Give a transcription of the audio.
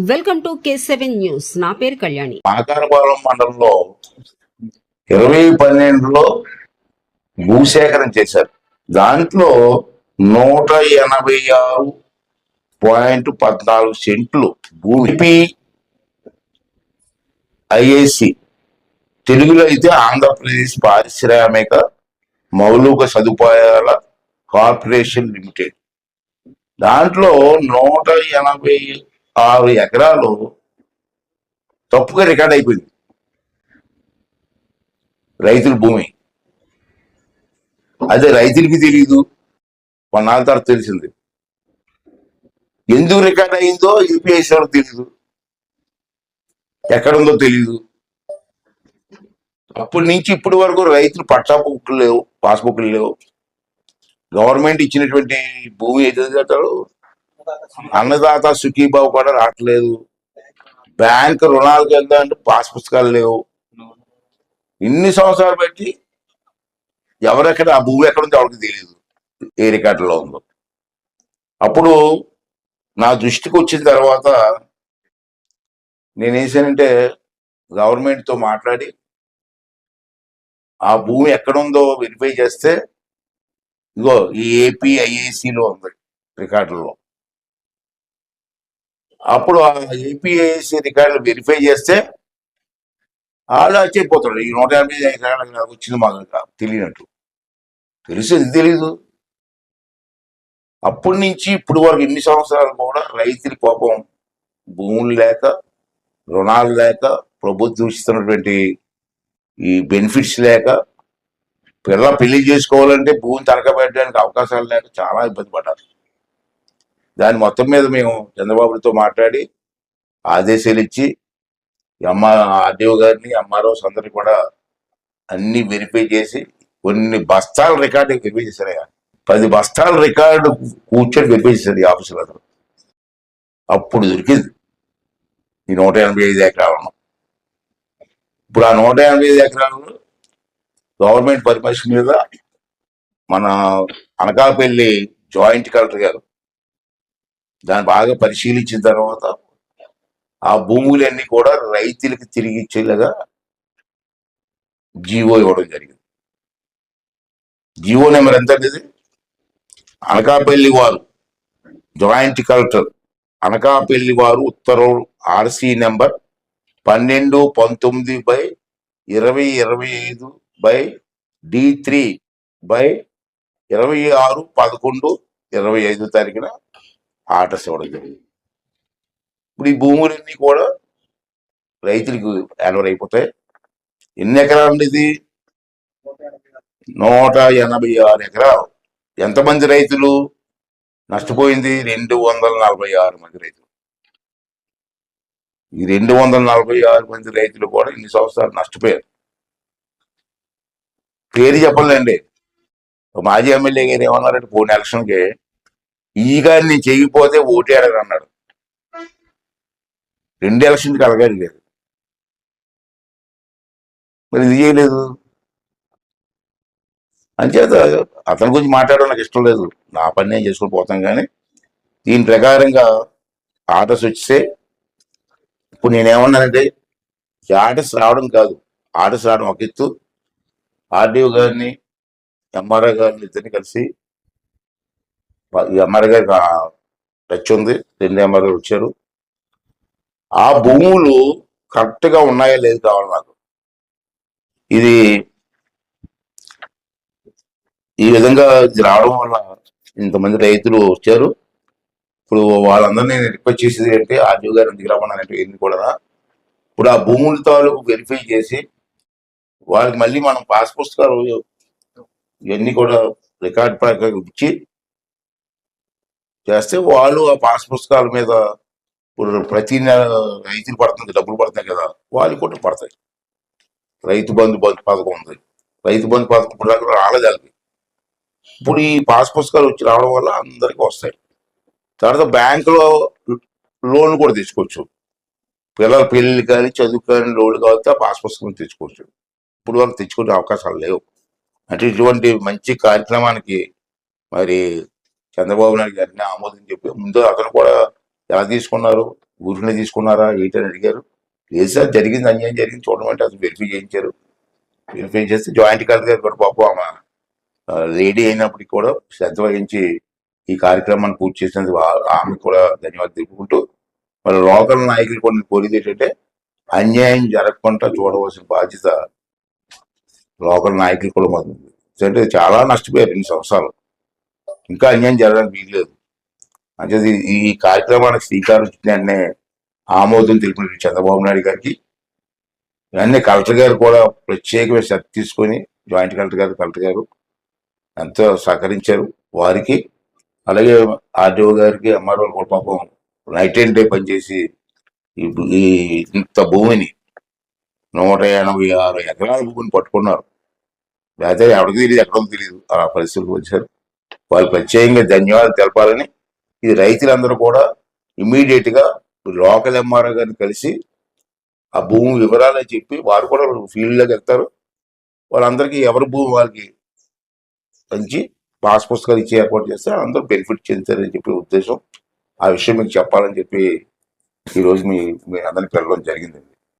Welcome to K seven news. నా పేరు కళ్యాణి. మాకారపాలెం మండలంలో ఇరవై పన్నెండులో భూసేకరణ చేశారు. దాంట్లో నూట ఎనభై ఆరు పాయింట్ పద్నాలుగు సెంట్లు భూమి. ఐఏసి తెలుగులో అయితే ఆంధ్రప్రదేశ్ పారిశ్రామిక మౌలిక సదుపాయాల కార్పొరేషన్ లిమిటెడ్. దాంట్లో నూట ఎనభై ఆరు ఎకరాలు తప్పుగా రికార్డ్ అయిపోయింది. రైతుల భూమి. అదే రైతులకి తెలియదు కొన్నాళ్ళ తర్వాత తెలిసింది. ఎందుకు రికార్డ్ అయిందో యూపీఎస్ వాళ్ళకి తెలియదు ఎక్కడుందో తెలియదు అప్పటి నుంచి ఇప్పటి వరకు రైతులు పట్టా బుక్లు లేవు పాస్బుక్లు లేవు. గవర్నమెంట్ ఇచ్చినటువంటి భూమి ఏదైతే కట్టారో అన్నదాత సుఖీబాబు కూడా రావట్లేదు. బ్యాంక్ రుణాలకు వెళ్దామంటే పాస్ పుస్తకాలు లేవు. ఇన్ని సంవత్సరాలు బట్టి ఎవరెక్కడ ఆ భూమి ఎక్కడ ఉందో ఎవరికి తెలియదు ఏ రికార్డులో ఉందో. అప్పుడు నా దృష్టికి వచ్చిన తర్వాత నేనేసానంటే గవర్నమెంట్తో మాట్లాడి ఆ భూమి ఎక్కడుందో వెరిఫై చేస్తే ఇగో ఈ ఏపీ ఐఏసీలో ఉంది రికార్డులో. అప్పుడు ఆ ఏపీఐసి రికార్డులు వెరిఫై చేస్తే వాళ్ళు ఆశ్చర్యపోతాడు ఈ నూట యాభై ఎకరాలకు నాకు వచ్చింది మాకు తెలియనట్టు. తెలిసింది తెలీదు? అప్పటి నుంచి ఇప్పుడు వరకు ఇన్ని సంవత్సరాలు కూడా రైతుల కోపం భూములు లేక రుణాలు లేక ప్రభుత్వం ఇస్తున్నటువంటి ఈ బెనిఫిట్స్ లేక పిల్ల పెళ్ళి చేసుకోవాలంటే భూమి తరగబెట్టడానికి పెట్టడానికి అవకాశాలు లేక చాలా ఇబ్బంది పడ్డారు. దాని మొత్తం మీద మేము చంద్రబాబుతో మాట్లాడి ఆదేశాలు ఇచ్చి ఎమ్మ ఆర్డీఓ గారిని ఎంఆర్ఓస్ అందరినీ కూడా అన్ని వెరిఫై చేసి కొన్ని బస్తాల రికార్డు వెరిఫై చేశారు ఆయన. పది బస్తాల రికార్డు కూర్చొని వెరిఫై చేశారు ఈ ఆఫీసులు అతను అప్పుడు దొరికింది ఈ నూట ఎనభై ఐదు ఎకరాలను ఇప్పుడు ఆ నూట ఎనభై ఐదు ఎకరాలను గవర్నమెంట్ పర్మిషన్ మీద మన అనకాపల్లి జాయింట్ కలెక్టర్ గారు దాన్ని బాగా పరిశీలించిన తర్వాత ఆ భూములన్నీ కూడా రైతులకు తిరిగి ఇచ్చేలాగా జీవో ఇవ్వడం జరిగింది. జీవో నెంబర్ ఎంత ఇది? అనకాపల్లి వారు జాయింట్ కలెక్టర్. అనకాపల్లి వారు ఉత్తర్వులు ఆర్సీ నెంబర్ పన్నెండు పంతొమ్మిది బై ఇరవై ఇరవై ఐదు బై డి త్రీ బై ఇరవై ఆరు పదకొండు ఇరవై ఐదు తారీఖున ఆర్డర్స్ ఇవ్వడం జరిగింది. ఇప్పుడు ఈ భూములన్నీ కూడా రైతులకు యాన్వర్ అయిపోతాయి. ఎన్ని ఎకరాలు అండి ఇది? నూట ఎనభై ఆరు ఎకరాలు. ఎంతమంది రైతులు? నష్టపోయింది రెండు వందల నలభై ఆరు మంది రైతులు. ఈ రెండు వందల నలభై ఆరు మంది రైతులు కూడా ఇన్ని సంవత్సరాలు నష్టపోయారు. పేరు చెప్పలేండి. మాజీ ఎమ్మెల్యే గారు ఏమన్నారంటే పోయిన ఎలక్షన్కి ఈ గారిని చేయకపోతే ఓటే అన్నాడు రెండు ఎలక్షన్కి అడగాలి లేదు మరి ఇది చేయలేదు. అంచేత అతని గురించి మాట్లాడడం నాకు ఇష్టం లేదు. నా పని నేను చేసుకుని పోతాం కానీ దీని ప్రకారంగా ఆర్డర్స్ వచ్చేస్తే ఇప్పుడు నేనేమన్నానంటే ఆర్డర్స్ రావడం కాదు. ఆర్డర్స్ రావడం ఒక ఎత్తు. ఆర్డీఓ గారిని ఎంఆర్ఓ గారిని ఇద్దరిని కలిసి ఈ ఎంఆర్ఓ గారికి టచ్ ఉంది. రెండు ఎంఆర్ఓ వచ్చారు. ఆ భూములు కరెక్ట్గా ఉన్నాయా లేదు కావాలి నాకు. ఇది ఈ విధంగా ఇది రావడం వల్ల ఇంతమంది రైతులు వచ్చారు. ఇప్పుడు వాళ్ళందరినీ నేను రిక్వెస్ట్ చేసేది ఏంటి ఆర్జీవ్ గారు ఎందుకు రమ్మన్నానంటే ఏంది కూడా. ఇప్పుడు ఆ భూముల తాలూకు వెరిఫై చేసి వాళ్ళకి మళ్ళీ మనం పాస్ పుస్తకాలు ఇవన్నీ కూడా రికార్డ్ ప్రకారం ఇచ్చి చేస్తే వాళ్ళు ఆ పాస్ పుస్తకాల మీద ఇప్పుడు ప్రతి నెల రైతులు పడుతుంది డబ్బులు పడుతున్నాయి కదా వాళ్ళు కూడా పడతాయి. రైతు బంధు బంధు పథకం ఉంది. రైతు బంధు పథకం ఇప్పుడు దాకా రాలేదు వాళ్ళకి. ఇప్పుడు ఈ పాస్ పుస్తకాలు వచ్చి రావడం వల్ల అందరికీ వస్తాయి. తర్వాత బ్యాంకులో లోన్ కూడా తీసుకోవచ్చు పిల్లల పెళ్ళి కానీ చదువు కానీ లోన్ కావాలి ఆ పాస్ పుస్తకం తెచ్చుకోవచ్చు. ఇప్పుడు వరకు తెచ్చుకునే అవకాశాలు లేవు. అంటే ఇటువంటి మంచి కార్యక్రమానికి మరి చంద్రబాబు నాయుడు గారిని ఆమోదం చెప్పి ముందు అతను కూడా ఎలా తీసుకున్నారు? ఊరిని తీసుకున్నారా? ఏంటని అడిగారు. లేదు సార్ జరిగింది అన్యాయం జరిగింది. చూడమంటే అసలు వెరిఫై చేయించారు. వెరిఫై చేస్తే జాయింట్ కలెక్టర్ గారు కూడా పాపం ఆమె లేడీ అయినప్పటికీ కూడా శ్రద్ధ వహించి ఈ కార్యక్రమాన్ని పూర్తి చేసినందుకు ఆమె కూడా ధన్యవాదాలు తెలుపుకుంటూ మరి లోకల్ నాయకులు కొన్ని కోరేది ఏంటంటే అన్యాయం జరగకుండా చూడవలసిన బాధ్యత లోకల్ నాయకులు కూడా మాకు ఎందుకంటే చాలా నష్టపోయారు ఇన్ని సంవత్సరాలు. ఇంకా అన్యాయం జరగడానికి వీల్లేదు. అంటే ఈ- ఈ కార్యక్రమానికి శ్రీకారం చుట్టిన ఆమోదం తెలిపిన చంద్రబాబు నాయుడు గారికి ఇవన్నీ కలెక్టర్ గారు కూడా ప్రత్యేకమైన శ్రద్ధ తీసుకొని జాయింట్ కలెక్టర్ గారు కలెక్టర్ గారు ఎంతో సహకరించారు వారికి. అలాగే ఆర్డీఓ గారికి ఎంఆర్ఓ కూడా పాపం నైట్ అండ్ డే పనిచేసి ఈ ఈ ఇంత భూమిని నూట ఎనభై ఆరు ఎకరాల భూమిని పట్టుకున్నారు. లేకపోతే ఎవరికి తెలియదు ఎక్కడో తెలియదు ఆ పరిస్థితులు వచ్చారు. వాళ్ళు ప్రత్యేకంగా ధన్యవాదాలు తెలపాలని ఇది రైతులందరూ కూడా ఇమీడియట్గా లోకల్ ఎంఆర్ఓ గారిని కలిసి ఆ భూమి వివరాలు చెప్పి వారు కూడా ఫీల్డ్లోకి వెళ్తారు. వాళ్ళందరికీ ఎవరి భూమి వాళ్ళకి మంచి పాస్ పుస్తకాలు ఇచ్చి ఏర్పాటు చేస్తే అందరూ బెనిఫిట్ చెందుతారని చెప్పి ఉద్దేశం. ఆ విషయం మీకు చెప్పాలని చెప్పి ఈ రోజు మీ మీ అందరిని పిలవడం జరిగిందండి.